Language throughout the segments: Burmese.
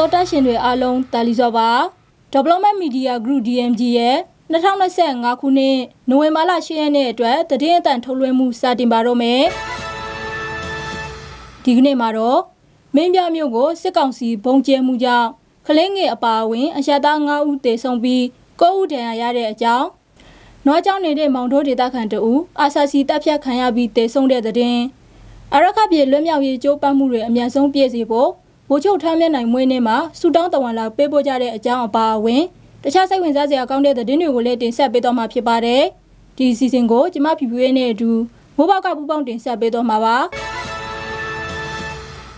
တော်တက်ရှင်တွေအားလုံးတာလီစောပါ Development Media Group DMG ရဲ့2025ခုနှစ်နိုဝင်ဘာလ10ရက်နေ့အတွက်သတင်းအတန်ထုတ်လွှင့်မှုစတင်ပါတော့မယ်ဒီကနေ့မှာတော့မင်းပြမြို့ကိုစစ်ကောင်စီဘုံကျဲမှုကြောင့်ကလင်းငယ်အပါအဝင် အရသား9ဦးသေဆုံးပြီး9ဦးဒဏ်ရာရတဲ့အကြောင်းနွားကြောင်နေတဲ့မောင်တို့ဒေသခံတအူအာဆာစီတပ်ဖြတ်ခံရပြီးသေဆုံးတဲ့တဲ့တင်အရခပြေလွတ်မြောက်ရေးကြိုးပမ်းမှုတွေအများဆုံးပြည့်စုံဖို့ ဗိုလ်ချုပ်ထမ်းမြတ်နိုင်မွေးနေ့မှာစူတောင်းတဝန်လာပေးပို့ကြတဲ့အကြောင်းအပါအဝင်တခြားစိတ်ဝင်စားစရာကောင်းတဲ့သတင်းတွေကိုလည်းတင်ဆက်ပေးတော့မှာဖြစ်ပါတယ်ဒီအစီအစဉ်ကိုကျမဖြူဖြူရဲ့နဲ့အတူမိုးပေါက်ကပူပေါင်းတင်ဆက်ပေးတော့မှာပါ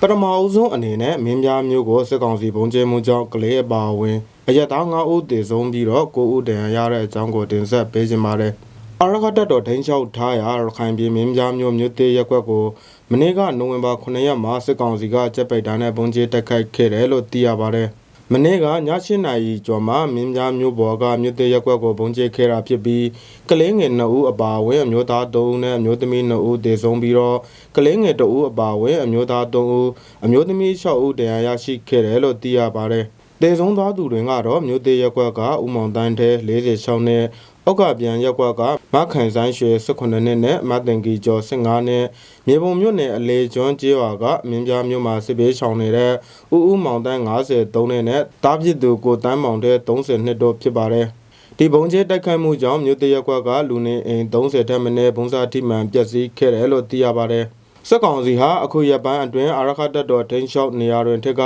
ပထမအဦးဆုံးအနေနဲ့မင်းပြားမျိုးကိုစစ်ကောင်စီဘုံကျဲမှုကြောင့်ကလေးအပါအဝင်အရက်သား9ဦးသေဆုံးပြီးတော့9ဦးဒဏ်ရာရတဲ့အကြောင်းကိုတင်ဆက်ပေးခြင်းပါတယ်။အာရခတက်တော်ဒိန်းချောက်ထားရာရခိုင်ပြည်မင်းပြားမျိုးမြို့သေးရက်ကွက်ကို မနေ့ကနိုဝင်ဘာ9ရက်မှာစစ်ကောင်စီကကြက်ပိတ်တာနဲ့ဘုံကျဲတက်ခိုက်ခဲ့တယ်လို့သိရပါတယ်။မနေ့ကည7နာရီကျော်မှာမင်းပြားမျိုးပေါ်ကမြို့သေးရက်ကွက်ကိုဘုံကျဲခဲ့တာဖြစ်ပြီးကလေးငယ်2ဦးအပါအဝင်အမျိုးသား3ဦးနဲ့အမျိုးသမီး2ဦးသေဆုံးပြီးတော့ကလေးငယ်2ဦးအပါအဝင်အမျိုးသား3ဦးအမျိုးသမီး6ဦးတရားရရှိခဲ့တယ်လို့သိရပါတယ်။ သေဆုံးသွားသူတွေကတော့မြို့သေးရက်ကွက်ကဦးမောင်တန်းထဲ46နဲ့အောက်ကပြန်ရက်ကွက်ကမခိုင်ဆိုင်ရွှေ18နှစ်နဲ့မတင်ကီကျော်15နဲ့မြေပုံမြို့နယ်အလေကျွန်းကျေးရွာကမင်းပြားမြို့မှာစစ်ဘေးရှောင်နေတဲ့ဦးဦးမောင်တန်း53နဲ့နဲ့တားပြစ်သူကိုတန်းမောင်တဲ့32တို့ဖြစ်ပါတယ်။ဒီဘုံကျဲတိုက်ခိုက်မှုကြောင့်မြို့တရက်ကွက်ကလူနေအိမ်30ထက်မနည်းဘုံစားထိမှန်ပျက်စီးခဲ့တယ်လို့သိရပါတယ်။ စက်ကောင်စီဟာအခုရက်ပိုင်းအတွင်းအာရခတက်တော်ဒိန်းလျှောက်နေရာတွင်ထက်က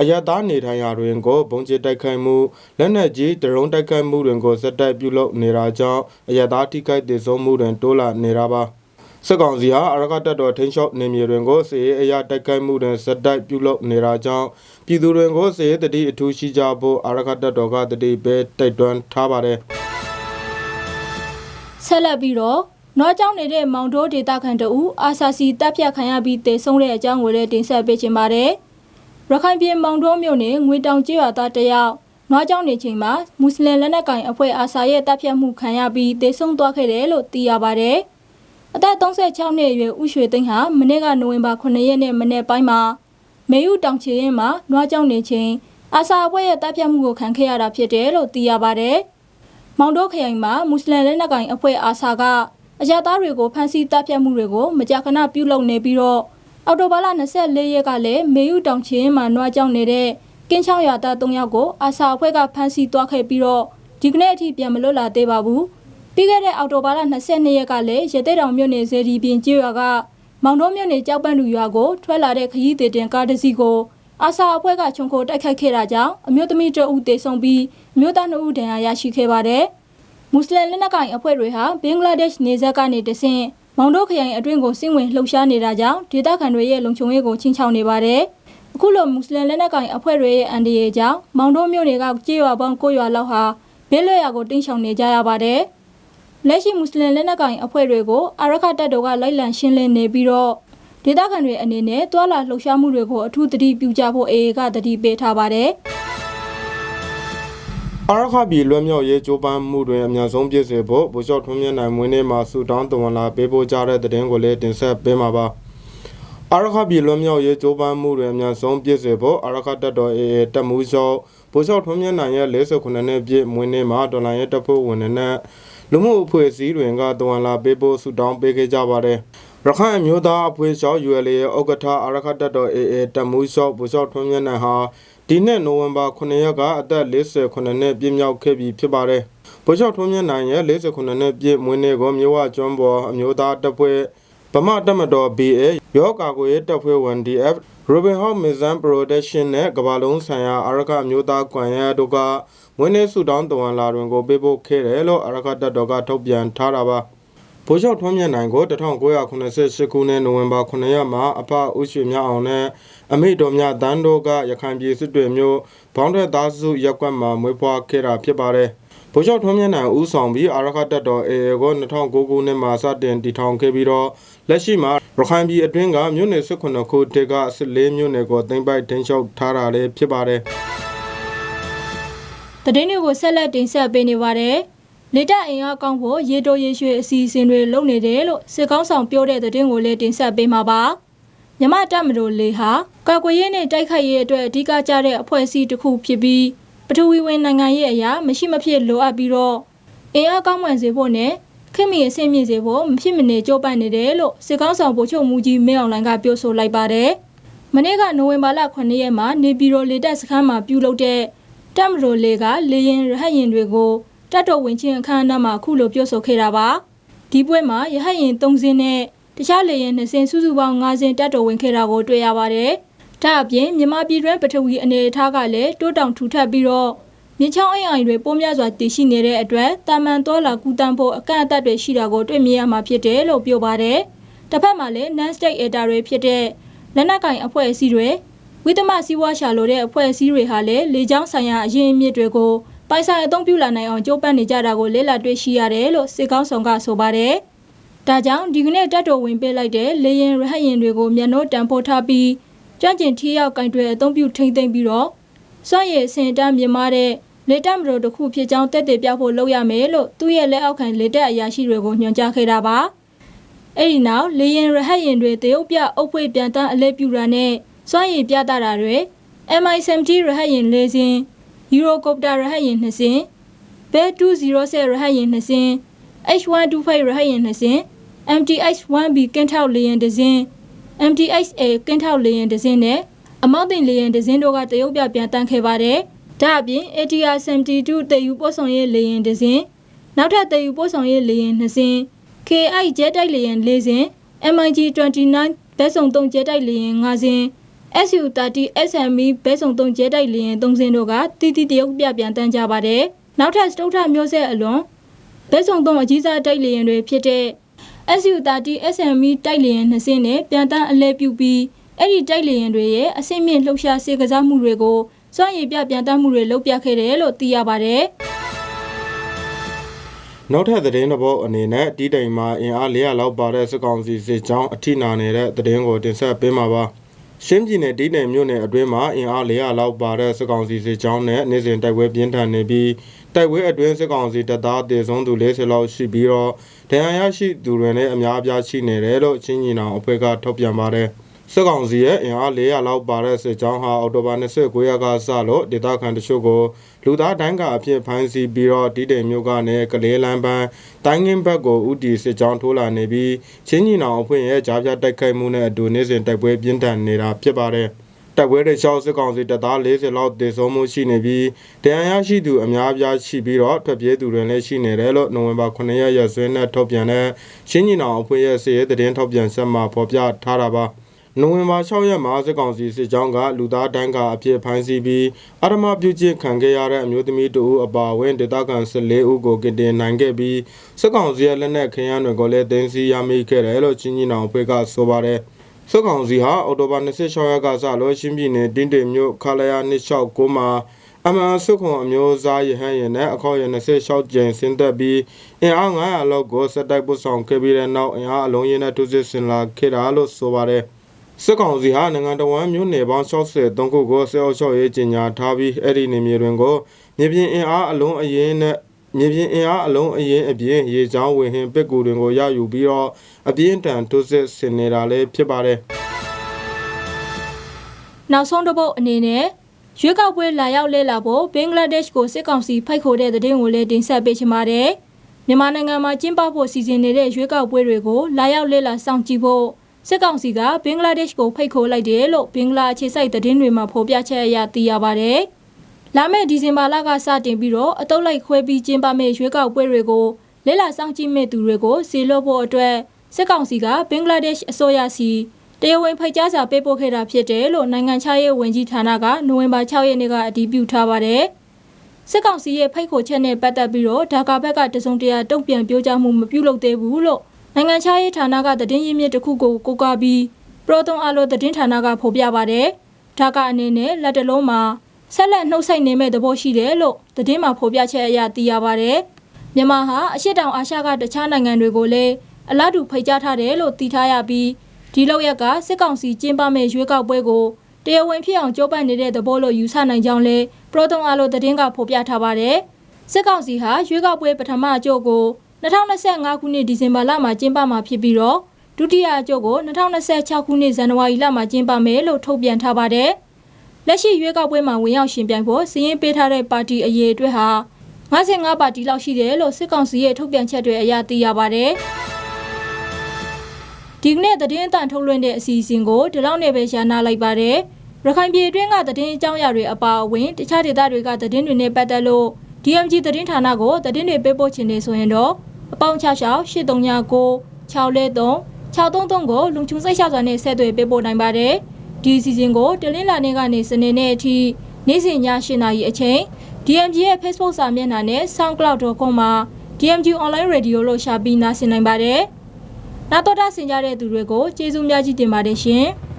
အယက်သားနေထိုင်ရာတွင်ကိုဘုံကျဲတိုက်ခိုက်မှုလက်နက်ကြီးဒရုန်းတိုက်ခိုက်မှုတွင်ကိုစက်တိုက်ပြုလုပ်နေတာကြောင့်အယက်သားထိခိုက်ဒေဆုံးမှုတွင်တိုးလာနေတာပါ။စစ်ကောင်စီဟာအရကတက်တော်ထိန်းချုပ်နေမြေတွင်ကိုစစ်ရေးအရာတိုက်ခိုက်မှုတွင်ဇက်တိုက်ပြုလုပ်နေတာကြောင့်ပြည်သူတွင်ကိုစစ်ရေးတတိအထူးရှိကြဖို့အရကတက်တော်ကတတိပဲတိုက်တွန်းထားပါတယ်ဆက်လက်ပြီးတော့ နွားကြောင်နေတဲ့မောင်တိုးဒေတာခန်တူအာဆာစီတပ်ဖြတ်ခံရပြီးတေဆုံးတဲ့အကြောင်းကိုလည်းတင်ဆက်ပေးချင်ပါတယ်။ရခိုင်ပြည်မောင်တိုးမြို့နယ်ငွေတောင်ကျေးရွာသားတယောက်နွားကြောင်နေချိန်မှာမွတ်စလင်လက်နက်ကိုင်အဖွဲ့အာဆာရဲ့တပ်ဖြတ်မှုခံရပြီးတေဆုံးသွားခဲ့တယ်လို့သိရပါတယ်။အသက်36နှစ်အရွယ်ဦးရွှေသိန်းဟာမနေ့ကနိုဝင်ဘာ9ရက်နေ့မနေ့ပိုင်းမှာမေယူတောင်ချေရင်မှာနွားကြောင်နေချိန်အာဆာအဖွဲ့ရဲ့တပ်ဖြတ်မှုကိုခံခဲ့ရတာဖြစ်တယ်လို့သိရပါတယ်။မောင်တိုးခရိုင်မှာမွတ်စလင်လက်နက်ကိုင်အဖွဲ့အာဆာက အရသားတွေကိုဖမ်းဆီးတပ်ဖြတ်မှုတွေကိုမကြာခဏပြုလုပ်နေပြီးတော့အော်တိုဘာလ24ရက်ကလည်းမေယူတောင်ချင်းမှာနွားကြောင်နေတဲ့ကင်းချောင်းရွာသား3ယောက်ကိုအာဆာအဖွဲ့ကဖမ်းဆီးသွားခဲ့ပြီးတော့ဒီကနေ့အထိပြန်မလွတ်လာသေးပါဘူးပြီးခဲ့တဲ့အော်တိုဘာလ22ရက်ကလည်းရသေးတောင်မြို့နယ်ဇေဒီပြင်ကျေးရွာကမောင်တိုးမြို့နယ်ကြောက်ပန်းလူရွာကိုထွက်လာတဲ့ခရီးသည်တင်ကားတစ်စီးကိုအာဆာအဖွဲ့ကခြုံခိုတိုက်ခိုက်ခဲ့တာကြောင့်အမျိုးသမီးတအုပ်သေဆုံးပြီးအမျိုးသား2ဦးဒဏ်ရာရရှိခဲ့ပါတယ်။ မွတ်စလင်လက်နက်ကိုင်အဖွဲ့တွေဟာဘင်္ဂလားဒေ့ရှ်နေဆက်ကနေတဆင့်မောင်တိုခရိုင်အတွင်းကိုစင့်ဝင်လှုပ်ရှားနေတာကြောင့်ဒေသခံတွေရဲ့လုံခြုံရေးကိုချင်းချောက်နေပါတယ်။အခုလိုမွတ်စလင်လက်နက်ကိုင်အဖွဲ့တွေရဲ့အန်ဒီရဲ့ကြောင့်မောင်တိုမြို့တွေကကြေးရွာပေါင်း9ရွာလောက်ဟာဘေးလွတ်ရာကိုတင်းရှောင်နေကြရပါတယ်။လက်ရှိမွတ်စလင်လက်နက်ကိုင်အဖွဲ့တွေကိုအာရခတပ်တော်ကလိုက်လံရှင်းလင်းနေပြီးတော့ဒေသခံတွေအနေနဲ့တွာလာလှုပ်ရှားမှုတွေကိုအထူးသတိပြုကြဖို့အေအေကသတိပေးထားပါတယ်။ အာရခပြည်လွတ်မြောက်ရေးကြိုးပမ်းမှုတွင်အများဆုံးပြည့်စုံဖို့ဗိုလ်ချုပ်ထွန်းမြတ်နိုင်မွေးနေ့မှာဆူတောင်းတဝန်လာပေးပို့ကြတဲ့တဲ့တင်ကိုလည်းတင်ဆက်ပေးမှာပါအာရခပြည်လွတ်မြောက်ရေးကြိုးပမ်းမှုတွင်အများဆုံးပြည့်စုံဖို့အာရခတပ်တော် AA တပ်မှုချုပ်ဗိုလ်ချုပ်ထွန်းမြတ်နိုင်ရဲ့48နှစ်ပြည့်မွေးနေ့မှာဒေါ်လာရဲတပ်ဖွဲ့ဝင်တွေနဲ့လူမှုအဖွဲ့အစည်းတွေကတဝန်လာပေးဖို့ဆူတောင်းပေးခဲ့ကြပါတယ် ရခိုင်အမျိုးသားအဖွဲ့ချုပ် ULA ရဲ့ဥက္ကဋ္ဌအာရခတပ်တော် AA တပ်မှုချုပ်ဗိုလ်ချုပ်ထွန်းမြတ်နိုင်ဟာဒီနှစ်နိုဝင်ဘာ9ရက်ကအသက်48နှစ်ပြည့်မြောက်ခဲ့ပြီဖြစ်ပါတယ်။ဗိုလ်ချုပ်ထွန်းမြတ်နိုင်ရဲ့48နှစ်ပြည့်မွေးနေ့ကိုမြို့ဝကျွန်းပေါ်အမျိုးသားတပ်ဖွဲ့ဗမာတပ်မတော် BA ရောကာကိုရေးတပ်ဖွဲ့ 1DF Robin Hood Mizan Production နဲ့ကမ္ဘာလုံးဆိုင်ရာအာရကအမျိုးသားကွန်ရက်တို့ကမွေးနေ့ဆုတောင်းတဝန်လာတွင်ကိုပေးပို့ခဲ့တယ်လို့အာရကတပ်တော်ကထုတ်ပြန်ထားတာပါ။ ဗိုလ်ချုပ်ထွန်းမြတ်နိုင်ကို1988ခုနှစ်နိုဝင်ဘာ9ရက်မှာအဖဦးရွှေမြအောင်နဲ့အမိတော်မြတ်တန်းတို့ကရခိုင်ပြည်စစ်တွေမျိုးဘောင်းထွက်သားစုရက်ကွက်မှာမွေးဖွားခဲ့တာဖြစ်ပါတယ်။ဗိုလ်ချုပ်ထွန်းမြတ်နိုင်ဦးဆောင်ပြီးအာရခတပ်တော် AA ကို2009ခုနှစ်မှာစတင်တည်ထောင်ခဲ့ပြီးတော့လက်ရှိမှာရခိုင်ပြည်အတွင်းကမြို့နယ်18ခုတက်က14မြို့နယ်ကိုသိမ်းပိုက်ထိန်းချုပ်ထားတာလည်းဖြစ်ပါတယ်။သတင်းတွေကိုဆက်လက်တင်ဆက်ပေးနေပါတယ်။ လေတပ်အင်အားကောင်းဖို့ရေတိုရေရွှေအစီအစဉ်တွေလုပ်နေတယ်လို့စစ်ကောင်းဆောင်ပြောတဲ့သတင်းကိုလည်းတင်ဆက်ပေးမှာပါ။မြမတပ်မတော်လေဟာကာကွယ်ရေးနဲ့တိုက်ခိုက်ရေးအတွက်အဓိကကျတဲ့အဖွဲ့အစည်းတစ်ခုဖြစ်ပြီးပထဝီဝင်နိုင်ငံရေးအရာမရှိမဖြစ်လိုအပ်ပြီးတော့အင်အားကောင်းမွန်စေဖို့နဲ့ခင်မီအဆင့်မြင့်စေဖို့မဖြစ်မနေကြိုးပမ်းနေတယ်လို့စစ်ကောင်းဆောင်ဗိုလ်ချုပ်မူကြီးမင်းအောင်လှိုင်ကပြောဆိုလိုက်ပါတယ်။မနေ့ကနိုဝင်ဘာလ9ရက်မှာနေပြည်တော်လေတပ်စခန်းမှာပြုလုပ်တဲ့တပ်မတော်လေကလေရင်ရဟတ်ရင်တွေကို တပ်တော်ဝင်ချင်းအခမ်းအနားမှာအခုလိုပြောဆိုခဲ့တာပါ။ဒီပွဲမှာရဟတ်ရင်3စင်းနဲ့တခြားလေရင်2စင်းစုစုပေါင်း5စင်းတပ်တော်ဝင်ခဲ့တာကိုတွေ့ရပါတယ်။ဒါအပြင်မြမပြည်တွင်းပထဝီအနေအထားကလည်းတိုးတောင်ထူထပ်ပြီးတော့မြင်းချောင်းအိမ်အိမ်တွေပိုးများစွာတည်ရှိနေတဲ့အတွက်တာမန်တော်လာကူတန်းဖို့အကန့်အသတ်တွေရှိတာကိုတွေ့မြင်ရမှာဖြစ်တယ်လို့ပြောပါတယ်။တစ်ဖက်မှာလည်း non-state actor တွေဖြစ်တဲ့လက်နက်ကင်အဖွဲ့အစည်းတွေဝိသမစီးပွားရှာလိုတဲ့အဖွဲ့အစည်းတွေဟာလည်းလေကြောင်းဆိုင်ရာအရင်းအမြစ်တွေကို ပိုင်ဆိုင်အသုံးပြုလာနိုင်အောင်ကြိုးပမ်းနေကြတာကိုလေ့လာတွေ့ရှိရတယ်လို့စစ်ကောင်းဆောင်ကဆိုပါတယ်။ဒါကြောင့်ဒီကနေ့တပ်တော်ဝင်ပေးလိုက်တဲ့လေရင်ရဟတ်ရင်တွေကိုမျက်နှိုးတံပိုးထားပြီးကြွန့်ကျင်ထီးရောက်ကင်တွေအသုံးပြုထိမ့်သိမ့်ပြီးတော့စွန့်ရည်အစဉ်အတန်းမြင်မာတဲ့လေတပ်မတော်တစ်ခုဖြစ်ကြောင်းတက်တဲ့ပြဖို့လုပ်ရမယ်လို့သူ့ရဲ့လက်အောက်ခံလေတပ်အရာရှိတွေကိုညွှန်ကြားခဲ့တာပါ။အဲ့ဒီနောက်လေရင်ရဟတ်ရင်တွေတရုတ်ပြအုပ်ဖွဲ့ပြန်တန်းအလဲပြူတာနဲ့စွန့်ရည်ပြတာတာတွေ MI-70 ရဟတ်ရင်၄စင်း ယူရိုကော်ပတာရဟတ်ရင်2စင်းဘဲ207ရဟတ်ရင်2စင်း H125 ရဟတ်ရင်2စင်း MTH1B ကင်းထောက်လေရင်တစ်စင်း MTHA ကင်းထောက်လေရင်တစ်စင်းနဲ့အမောက်တင်လေရင်တစ်စင်းတို့ကတရုတ်ပြပြန်တန်းခဲ့ပါတယ်။ဒါအပြင် ATR 72တည်ယူပို့ဆောင်ရေးလေရင်တစ်စင်းနောက်ထပ်တည်ယူပို့ဆောင်ရေးလေရင်2စင်း KI ဂျက်တိုက်လေရင်4စင်း MIG 29ဘဲဆုံ3ဂျက်တိုက်လေရင်5စင်း SU30 SME ဘဲဆုံ3ဂျက်တိုက်လေရင်3စင်းတို့ကတီတီတရုတ်ပြပြန်တန်းကြပါတယ်။နောက်ထပ်စတုထမျိုးဆက်အလွန်ဘဲဆုံ3အကြီးစားတိုက်လေရင်တွေဖြစ်တဲ့ SU30 SME တိုက်လေရင်2စင်းနဲ့ပြန်တန်းအလဲပြုပြီးအဲ့ဒီတိုက်လေရင်တွေရဲ့အဆင့်မြင့်လှုပ်ရှားစေကစားမှုတွေကိုစွမ်းရည်ပြပြန်တန်းမှုတွေလုပ်ပြခဲ့တယ်လို့သိရပါတယ်။နောက်ထပ်သတင်းတစ်ပုဒ်အနေနဲ့တီးတိမ်မှာအင်အား400လောက်ပါတဲ့စစ်ကောင်စီစစ်ကြောင်းအထိနာနေတဲ့သတင်းကိုတင်ဆက်ပေးမှာပါ ရှင်းပြည်နယ်တီးတိမ်မြို့နယ်အတွင်းမှာအင်အား400လောက်ပါတဲ့စစ်ကောင်စီစစ်ကြောင်းနဲ့နေ့စဉ်တိုက်ပွဲပြင်းထန်နေပြီးတိုက်ပွဲအတွင်းစစ်ကောင်စီတပ်သားတေဆုံးသူ40လောက်ရှိပြီးတော့ဒဏ်ရာရရှိသူတွေနဲ့အများအပြားရှိနေတယ်လို့ချင်းညီနောင်အဖွဲ့ကထုတ်ပြန်ပါတယ် စစ်ကောင်စီရဲ့အင်အား400လောက်ပါတဲ့စစ်ကြောင်းဟာအော်တိုဘာ29ရက်ကစလို့ဒေသခံတချို့ကိုလူသားတိုင်းကအဖြစ်ဖမ်းဆီးပြီးတော့တီးတိမ်မြို့ကနေကလေးလမ်းပန်းတိုင်းငင်းဘက်ကိုဥတီစစ်ကြောင်းထိုးလာနေပြီးချင်းညီနောင်အဖွဲ့ရဲ့ကြားပြတိုက်ခိုက်မှုနဲ့အတူနေ့စဉ်တိုက်ပွဲပြင်းထန်နေတာဖြစ်ပါတယ်တိုက်ပွဲတွေရှောက်စစ်ကောင်စီတပ်သား40လောက်တေဆုံးမှုရှိနေပြီးတရားရရှိသူအများအပြားရှိပြီးတော့ထွက်ပြေးသူတွေလည်းရှိနေတယ်လို့နိုဝင်ဘာ9ရက်ရက်စွဲနဲ့ထုတ်ပြန်တဲ့ချင်းညီနောင်အဖွဲ့ရဲ့စစ်ရေးသတင်းထုတ်ပြန်ဆက်မှာဖော်ပြထားတာပါ နိုဝင်ဘာ6ရက်မှာစစ်ကောင်စီစစ်ကြောင်းကလူသားတန်းကအဖြစ်ဖမ်းဆီးပြီးအာရမပြုကျင့်ခံခဲ့ရတဲ့အမျိုးသမီးတဦးအပါအဝင်ဒေသခံ14ဦးကိုကင်တင်နိုင်ခဲ့ပြီးစစ်ကောင်စီရဲ့လက်နက်ခင်းရန်တွေကိုလည်းတင်စီရမိခဲ့တယ်လို့ချင်းညီနောင်အဖွဲ့ကဆိုပါတယ်စစ်ကောင်စီဟာအော်တိုဘာ26ရက်ကစလို့ရှင်းပြည်နယ်တင်းတိမ်မြို့ခလာယာ269မှာအမှန်စုခွန်အမျိုးသားရဟန်းရင်နဲ့အခေါ်ရ26ကျင်းဆင်းသက်ပြီးအင်အား900လောက်ကိုစက်တိုက်ပုဆောင်ခဲ့ပြီးတဲ့နောက်အင်အားအလုံးရင်းနဲ့ထိုးစစ်ဆင်လာခဲ့တာလို့ဆိုပါတယ် စစ်ကောင်စီဟာနိုင်ငံတော်ဝန်မျိုးနယ်ပေါင်း63ခုကိုဆဲအုပ်ချုပ်ရေးကြီးညာထားပြီးအဲ့ဒီနေမြေတွင်ကိုမြေပြင်အင်အားအလုံးအရင်နဲ့မြေပြင်အင်အားအလုံးအရင်အပြင်ရေချောင်းဝင်ဟင်ပစ်ကူတွင်ကိုရယူပြီးတော့အပြင်းထန်ထိုးစစ်ဆင်နေတာလည်းဖြစ်ပါတယ်နောက်ဆုံးတစ်ပုတ်အနေနဲ့ရွေးကောက်ပွဲလာရောက်လဲလာဖို့ဘင်္ဂလားဒေ့ရှ်ကိုစစ်ကောင်စီဖိတ်ခေါ်တဲ့တဲ့တင်ကိုလည်းတင်ဆက်ပေးချင်ပါတယ်။မြန်မာနိုင်ငံမှာကျင်းပဖို့စီစဉ်နေတဲ့ရွေးကောက်ပွဲတွေကိုလာရောက်လဲလာစောင့်ကြည့်ဖို့ စစ်ကောင်စီကဘင်္ဂလားဒေ့ရှ်ကိုဖိတ်ခေါ်လိုက်တယ်လို့ဘင်္ဂလားအခြေစိုက်သတင်းတွေမှာဖော်ပြချက်အရသိရပါတယ်။လာမယ့်ဒီဇင်ဘာလကစတင်ပြီးတော့အတုပ်လိုက်ခွဲပြီးကျင်းပမယ့်ရွေးကောက်ပွဲတွေကိုလဲလာစောင့်ကြည့်မဲ့သူတွေကိုစီလို့ဖို့အတွက်စစ်ကောင်စီကဘင်္ဂလားဒေ့ရှ်အစိုးရစီတရားဝင်ဖိတ်ကြားစာပေးပို့ခဲ့တာဖြစ်တယ်လို့နိုင်ငံခြားရေးဝန်ကြီးဌာနကနိုဝင်ဘာ6ရက်နေ့ကအတည်ပြုထားပါတယ်။စစ်ကောင်စီရဲ့ဖိတ်ခေါ်ချက်နဲ့ပတ်သက်ပြီးတော့ဒါကာဘက်ကတစုံတရာတုံ့ပြန်ပြောကြားမှုမပြုလုပ်သေးဘူးလို့ နိုင်ငံခြားရေးဌာနကသတင်းရင်းမြစ်တစ်ခုကိုကိုးကားပြီးပရိုသွန်အလိုသတင်းဌာနကဖော်ပြပါတယ်။ဒါကအနေနဲ့လက်တလုံးမှာဆက်လက်နှုတ်ဆက်နေမဲ့သဘောရှိတယ်လို့သတင်းမှာဖော်ပြချက်အရသိရပါတယ်။မြန်မာဟာအရှေ့တောင်အာရှကတခြားနိုင်ငံတွေကိုလည်းအလားတူဖိတ်ကြားထားတယ်လို့သိထားရပြီးဒီလောက်ရက်ကစစ်ကောင်စီကျင်းပမဲ့ရွေးကောက်ပွဲကိုတရားဝင်ဖြစ်အောင်ကြိုးပမ်းနေတဲ့သဘောလို့ယူဆနိုင်ကြောင်းလဲပရိုသွန်အလိုသတင်းကဖော်ပြထားပါတယ်။စစ်ကောင်စီဟာရွေးကောက်ပွဲပထမအကြို့ကို 2025ခုနှစ်ဒီဇင်ဘာလမှာကျင်းပမှာဖြစ်ပြီးတော့ဒုတိယအကြိုကို2026ခုနှစ်ဇန်နဝါရီလမှာကျင်းပမယ်လို့ထုတ်ပြန်ထားပါတယ်။လက်ရှိရွေးကောက်ပွဲမှာဝင်ရောက်ရှင်ပြိုင်ဖို့စီရင်ပေးထားတဲ့ပါတီအရေးအတွက်ဟာ55ပါတီလောက်ရှိတယ်လို့စစ်ကောင်စီရဲ့ထုတ်ပြန်ချက်တွေအရသိရပါတယ်။ဒီကနေ့သတင်းအတန်ထုတ်လွှင့်တဲ့အစီအစဉ်ကိုဒီလောက်နဲ့ပဲရှာနာလိုက်ပါတယ်။ရခိုင်ပြည်အတွင်းကသတင်းအကြောင်းအရာတွေအပါအဝင်တခြားဒေသတွေကသတင်းတွေနဲ့ပတ်သက်လို့ DMG သတင်းဌာနကိုသတင်းတွေပေးပို့ချင်နေဆိုရင်တော့ အပေါင်း66 8339 603 633ကိုလုံချုံစိတ်ချစွာနဲ့ဆက်သွယ်ပေးပို့နိုင်ပါတယ်။ဒီအစီအစဉ်ကိုတလင်းလာနေကနေစနေနေ့အထိနေ့စဉ်ည8:00နာရီအချိန် DMG ရဲ့ Facebook စာမျက်နှာနဲ့ soundcloud.com မှာ DMG Online Radio လို့ရှာပြီးနားဆင်နိုင်ပါတယ်။နာတော်တာဆင်ကြတဲ့သူတွေကိုကျေးဇူးများကြီးတင်ပါတယ်ရှင်။